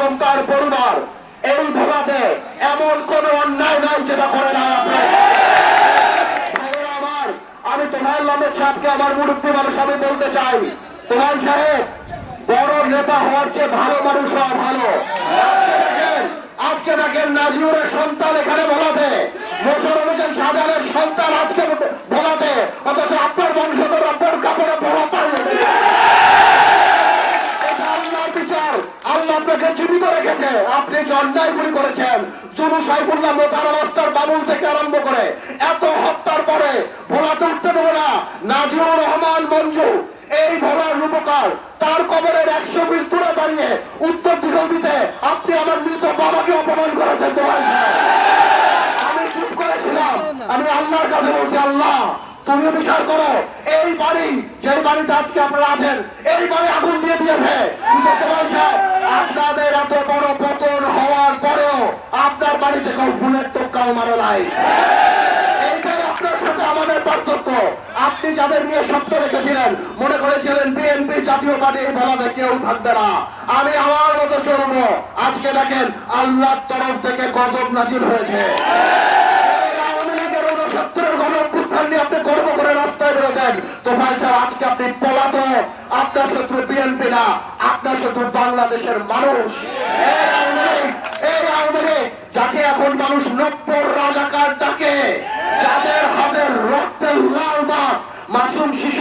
এবং তার পরিবার এই ভোলাতে এমন কোন অন্যায় নাই যেটা করে না আমার, আমি তোমার নামে ছাপকে আমার মুরব্বী মানুষ, আমি বলতে চাই, তোমার সাহেব বড় নেতা হওয়ার চেয়ে ভালো মানুষ হওয়া ভালো। আজকে দেখেন নাজিউরের সন্তান এখানে বলাতে মোশারফ হোসেন শাহজাহানের সন্তান আজকে বলাতে অথচ আপনার বংশধর আপনার কাপড়ে বড় পাইছে এটা আল্লাহর বিচার আল্লাহ আপনাকে জীবিত রেখেছে আপনি যে অন্যায়গুলি করেছেন। জুনু সাইফুল্লাহ মোতার মাস্টার বাবুল থেকে আরম্ভ করে এত হত্যার পরে ভোলাতে উঠতে দেবো না। নাজিউর রহমান মঞ্জু, এই ভোলার রূপকার, তার কবরের একশো মিল দূরে দাঁড়িয়ে উত্তর দিগল দিতে আপনি আমার মৃত বাবাকে অপমান করেছেন তোমার আমি চুপ করেছিলাম। আমি আল্লাহর কাছে বলছি, আল্লাহ তুমি বিচার করো। এই বাড়ি যে বাড়িতে আজকে আপনারা আছেন, এই বাড়ি আগুন কেউ ফুলের টোকাও মারে নাই। আপনি যাদের নিয়ে রেখেছিলেন, মনে করেছিলেন বিএনপি জাতীয় পার্টি বলাতে কেউ থাকবে না। আমি আমার মতো চলবো। আজকে দেখেন আল্লাহর তরফ থেকে গজব নাজির হয়েছে। আপনার শত্রু বিএনপি না, আপনার শত্রু বাংলাদেশের মানুষ।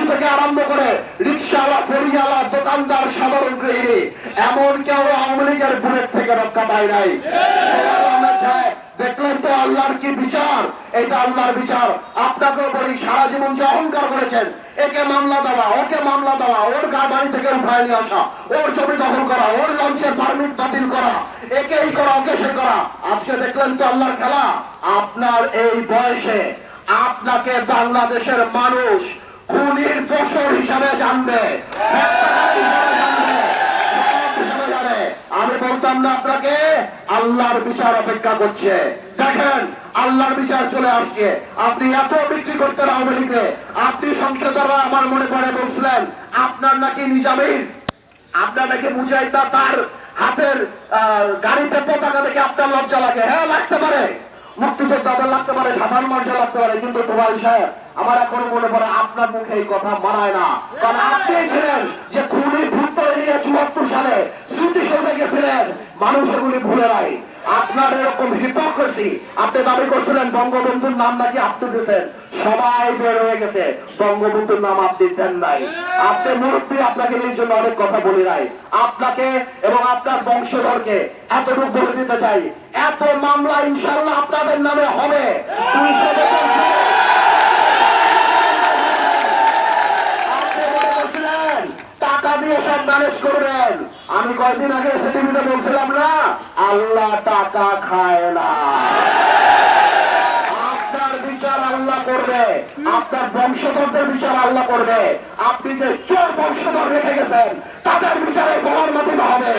থেকে আরম্ভ করে রিক্সাওয়ালা ফেরিওয়ালা দোকানদার, সাধারণ গৃহিণী, এমন কেউ আওয়ামী লীগের বুলেট থেকে রক্ষা পায় নাই। দেখলেন তো আল্লাহর কি বিচার? এটা আল্লাহর বিচার। আপনাকেও বলি, সারা জীবন যে অহংকার করেছেন, একে মামলা দেওয়া, ওকে মামলা দেওয়া, ওর গা বাড়ি থেকে নিয়ে আসা, ওর জমি দখল করা, ওর লঞ্চের পারমিট বাতিল করা করা ওকে সে করা। আজকে দেখলেন তো আল্লাহর খেলা। আপনার এই বয়সে আপনাকে বাংলাদেশের মানুষ খুনির দোষর হিসাবে জানবে। আমি বলতাম না আপনাকে, আল্লাহর বিচার অপেক্ষা করছে। দেখেন, আল্লাহর বিচার চলে আসছে। আপনি এত বিক্রি করতেন আওয়ামী আপনি সংসদরা আমার মনে পড়ে বলছিলেন, আপনার নাকি নিজামিন? আপনার নাকি মুজাহিদা তার হাতের গাড়িতে পতাকা দেখে আপনার লজ্জা লাগে। হ্যাঁ লাগতে পারে। মুক্তিযোদ্ধাদের লাগতে পারে, সাধারণ মানুষের লাগতে পারে। কিন্তু তোমার সাহেব, আমার এখনও মনে পড়ে আপনার মুখে এই কথা মানায় না। কারণ আপনি ছিলেন যে খুনি ভূত করে নিয়ে চুয়াত্তর সালে স্মৃতিসৌধে গেছিলেন মানুষ এগুলি ভুলে নাই। আপনার এরকম হিপোক্রেসি আপনি দাবি করছিলেন বঙ্গবন্ধুর নাম নাকি আপনি দিয়েছেন সবাই বের হয়ে গেছে, বঙ্গবন্ধুর নাম আপনি দেন নাই। আপনি মুরব্বী, আপনাকে এই জন্য অনেক কথা বলি নাই। আপনাকে এবং আপনার বংশধরকে এতটুকু বলে দিতে চাই, এত মামলা ইনশাল্লাহ আপনাদের নামে হবে দুইশো বছর ধরে আপনি মনে করছিলেন, টাকা দিয়ে সব ম্যানেজ করবেন। আমি কয়েকদিন আগে সেটিভিতে বলছিলাম না, আল্লাহ টাকা খায় না। বিচার আল্লাহ করবে। আপনার বংশধরদের বিচার আল্লাহ করবে। আপনি যে চোর বংশধর রেখে গেছেন, তাদের বিচারে বলার মতো হবে।